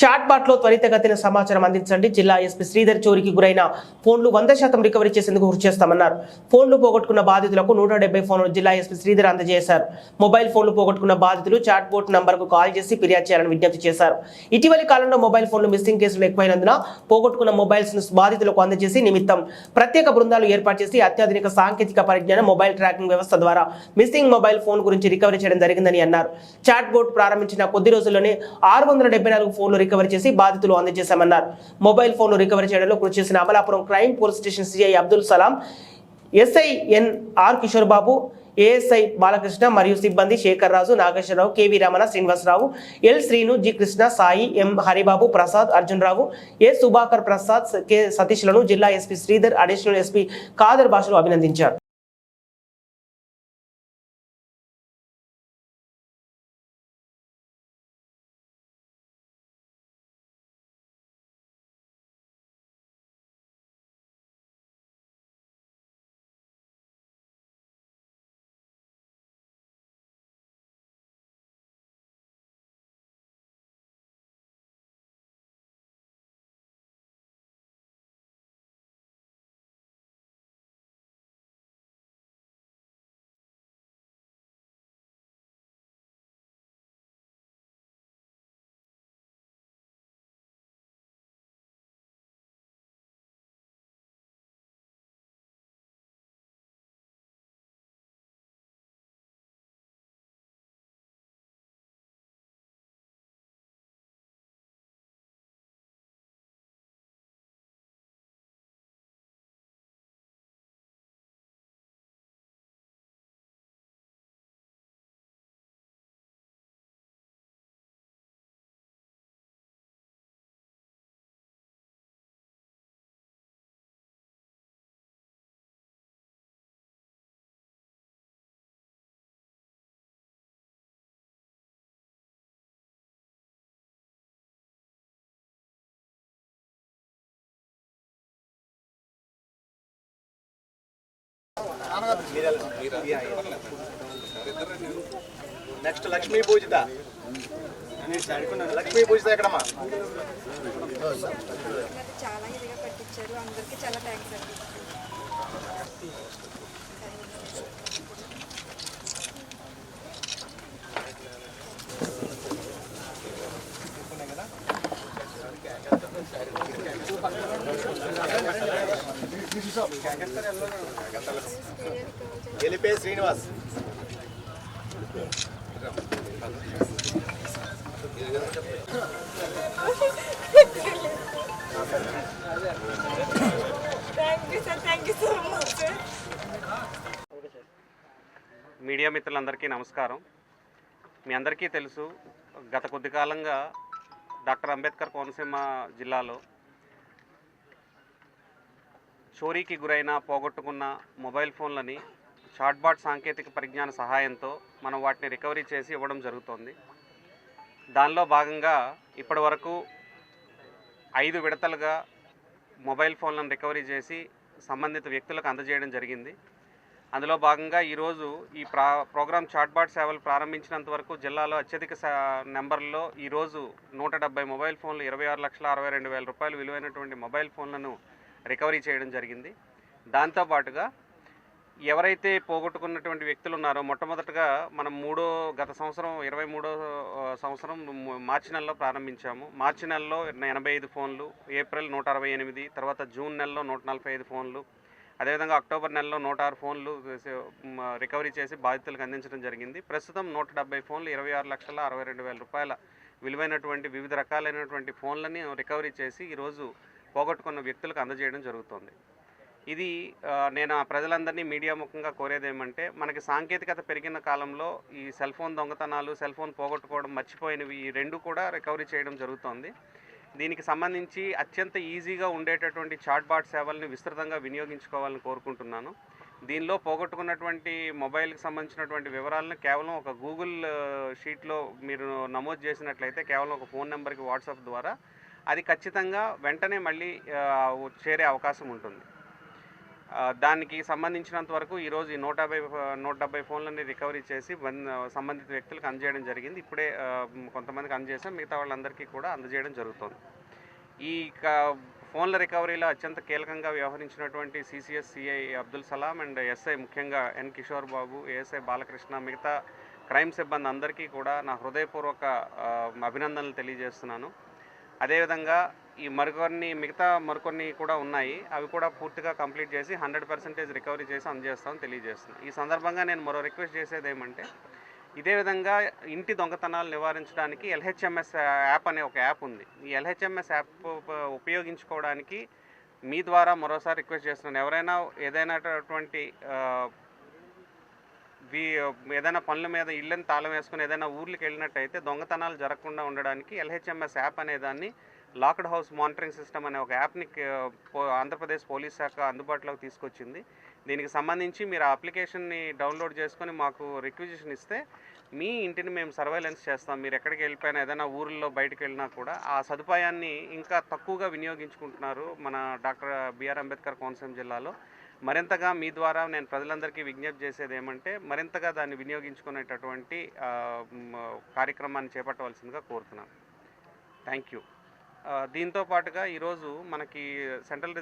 Chat బాట్లో త్వరితగతిన సమాచారం అందించండి. జిల్లా ఎస్పీ శ్రీధర్ చోరికి గురైన ఫోన్లు వంద శాతం రికవరీ చేసేందుకు కృషి చేస్తామన్నారు. ఫోన్లు పోగొట్టుకున్న బాధితులకు నూట డెబ్బై ఫోన్లు జిల్లా ఎస్పీ శ్రీధర్ అందజేశారు. మొబైల్ ఫోన్లు పోగొట్టుకున్న బాధితులు చాట్ బోట్ నంబర్కు కాల్ చేసి ఫిర్యాదు చేయాలని విజ్ఞప్తి చేశారు. ఇటీవలి కాలంలో మొబైల్ ఫోన్లు మిస్సింగ్ కేసులు ఎక్కువైనందున పోగొట్టుకున్న మొబైల్స్ను బాధితులకు అందజేసి నిమిత్తం ప్రత్యేక బృందాలు ఏర్పాటు చేసి అత్యాధునిక సాంకేతిక పరిజ్ఞానం మొబైల్ ట్రాకింగ్ వ్యవస్థ ద్వారా మిస్సింగ్ మొబైల్ ఫోన్ గురించి రికవరీ చేయడం జరిగిందని అన్నారు. చాట్ బోట్ ప్రారంభించిన కొద్ది రోజుల్లోనే ఆరు వందల డెబ్బై నాలుగు ఫోన్లు రికవరీ చేసి బాధితులు అందజేశామన్నారు. మొబైల్ ఫోన్లు రికవరీ చేయడంలో కృషి చేసిన Amalapuram crime police station CI Abdul Salam SI N R Kishore Babu ASI Balakrishna మరియు సిబ్బంది Shekhar Raju Nageswararao KV Ramana Srinivasarao L Srinu G Krishna Sai M Haribabu Prasad Arjun Rao A Subhakar Prasad K సతీష్లను జిల్లా SP Sridhar additional SP Kadar భాషలు అభినందించారు. Next Lakshmi పూజిత లక్ష్మీ పూజిత ఎక్కడమ్మా నాకు చాలా ఇదిగా పట్టించారు అందరికీ చాలా థ్యాంక్స్ అండి గెలిపే శ్రీనివాస్. మీడియా మిత్రులందరికీ నమస్కారం. మీ అందరికీ తెలుసు గత కొద్ది కాలంగా డాక్టర్ అంబేద్కర్ కోనసీమ జిల్లాలో చోరీకి గురైన పోగొట్టుకున్న మొబైల్ ఫోన్లని షార్ట్బాట్ సాంకేతిక పరిజ్ఞాన సహాయంతో మనం వాటిని రికవరీ చేసి ఇవ్వడం జరుగుతోంది. దానిలో భాగంగా ఇప్పటి వరకు ఐదు విడతలుగా మొబైల్ ఫోన్లను రికవరీ చేసి సంబంధిత వ్యక్తులకు అందజేయడం జరిగింది. అందులో భాగంగా ఈరోజు ఈ ప్రా ప్రోగ్రామ్ చాట్బాట్ సేవలు ప్రారంభించినంత వరకు జిల్లాలో అత్యధిక సా- నెంబర్లో ఈరోజు నూట డెబ్బై మొబైల్ ఫోన్లు ఇరవై ఆరు లక్షల అరవై రెండు వేల రూపాయలు విలువైనటువంటి మొబైల్ ఫోన్లను రికవరీ చేయడం జరిగింది. దాంతోపాటుగా ఎవరైతే పోగొట్టుకున్నటువంటి వ్యక్తులు ఉన్నారో మొట్టమొదటగా మనం మూడో గత సంవత్సరం ఇరవై మూడో సంవత్సరం మార్చి నెలలో ప్రారంభించాము. మార్చి నెలలో ఎనభై ఐదు ఫోన్లు ఏప్రిల్ నూట అరవై ఎనిమిది తర్వాత జూన్ నెలలో నూట నలభై ఐదు ఫోన్లు అదేవిధంగా అక్టోబర్ నెలలో నూట ఆరు ఫోన్లు రికవరీ చేసి బాధితులకు అందించడం జరిగింది. ప్రస్తుతం నూట డెబ్బై ఫోన్లు ఇరవై ఆరు లక్షల అరవై రెండు వేల రూపాయల విలువైనటువంటి వివిధ రకాలైనటువంటి ఫోన్లని రికవరీ చేసి ఈరోజు పోగొట్టుకున్న వ్యక్తులకు అందజేయడం జరుగుతుంది. ఇది నేను ఆ ప్రజలందరినీ మీడియా ముఖంగా కోరేది ఏమంటే మనకి సాంకేతికత పెరిగిన కాలంలో ఈ సెల్ ఫోన్ దొంగతనాలు సెల్ ఫోన్ పోగొట్టుకోవడం మర్చిపోయినవి ఈ రెండు కూడా రికవరీ చేయడం జరుగుతోంది. దీనికి సంబంధించి అత్యంత ఈజీగా ఉండేటటువంటి చాట్బాట్ సేవల్ని విస్తృతంగా వినియోగించుకోవాలని కోరుకుంటున్నాను. దీనిలో పోగొట్టుకున్నటువంటి మొబైల్కి సంబంధించినటువంటి వివరాలను కేవలం ఒక గూగుల్ షీట్లో మీరు నమోదు చేసినట్లయితే కేవలం ఒక ఫోన్ నెంబర్కి వాట్సాప్ ద్వారా అది ఖచ్చితంగా వెంటనే మళ్ళీ చేరే అవకాశం ఉంటుంది. దానికి సంబంధించినంత వరకు ఈరోజు ఈ నూట యాభై నూట డెబ్బై ఫోన్లని రికవరీ చేసి సంబంధిత వ్యక్తులకు అందజేయడం జరిగింది. ఇప్పుడే కొంతమందికి అందజేసాం మిగతా వాళ్ళందరికీ కూడా అందజేయడం జరుగుతుంది. ఈ క- ఫోన్ల రికవరీలో అత్యంత కీలకంగా వ్యవహరించినటువంటి CCS CI Abdul Salam and SI ముఖ్యంగా ఎన్ కిషోర్ బాబు ఏఎస్ఐ బాలకృష్ణ మిగతా క్రైమ్ సిబ్బంది అందరికీ కూడా నా హృదయపూర్వక అభినందనలు తెలియజేస్తున్నాను. అదేవిధంగా ఈ మరికొన్ని మిగతా మరికొన్ని కూడా ఉన్నాయి. అవి కూడా పూర్తిగా కంప్లీట్ చేసి హండ్రెడ్ పర్సెంటేజ్ రికవరీ చేసి అందజేస్తామని తెలియజేస్తున్నాను ఈ సందర్భంగా నేను మరో రిక్వెస్ట్ చేసేది ఏమంటే ఇదే విధంగా ఇంటి దొంగతనాలు నివారించడానికి ఎల్హెచ్ఎంఎస్ యాప్ అనే ఒక యాప్ ఉంది. ఈ ఎల్హెచ్ఎంఎస్ యాప్ ఉపయోగించుకోవడానికి మీ ద్వారా మరోసారి రిక్వెస్ట్ చేస్తున్నాను. ఎవరైనా ఏదైనాటువంటి ఏదైనా పనుల మీద ఇళ్ళని తాళం వేసుకుని ఏదైనా ఊర్లకు వెళ్ళినట్టయితే దొంగతనాలు జరగకుండా ఉండడానికి ఎల్హెచ్ఎంఎస్ యాప్ అనే దాన్ని లాక్డ్ హౌస్ మానిటరింగ్ సిస్టమ్ అనే ఒక యాప్ని పో- ఆంధ్రప్రదేశ్ పోలీస్ శాఖ అందుబాటులోకి తీసుకొచ్చింది. దీనికి సంబంధించి మీరు ఆ అప్లికేషన్ని డౌన్లోడ్ చేసుకొని మాకు రిక్విజిషన్ ఇస్తే మీ ఇంటిని మేము సర్వైలెన్స్ చేస్తాం. మీరు ఎక్కడికి వెళ్ళిపోయినా ఏదైనా ఊర్లో బయటకు వెళ్ళినా కూడా ఆ సదుపాయాన్ని ఇంకా తక్కువగా వినియోగించుకుంటున్నారు మన డాక్టర్ బిఆర్ అంబేద్కర్ కోనసీమ జిల్లాలో. మరింతగా మీ ద్వారా నేను ప్రజలందరికీ విజ్ఞప్తి చేసేది ఏమంటే మరింతగా దాన్ని వినియోగించుకునేటటువంటి కార్యక్రమాన్ని చేపట్టవలసిందిగా కోరుతున్నాను. Thank you. దీంతో పాటుగా ఈరోజు మనకి సెంట్రల్ రిజర్వ్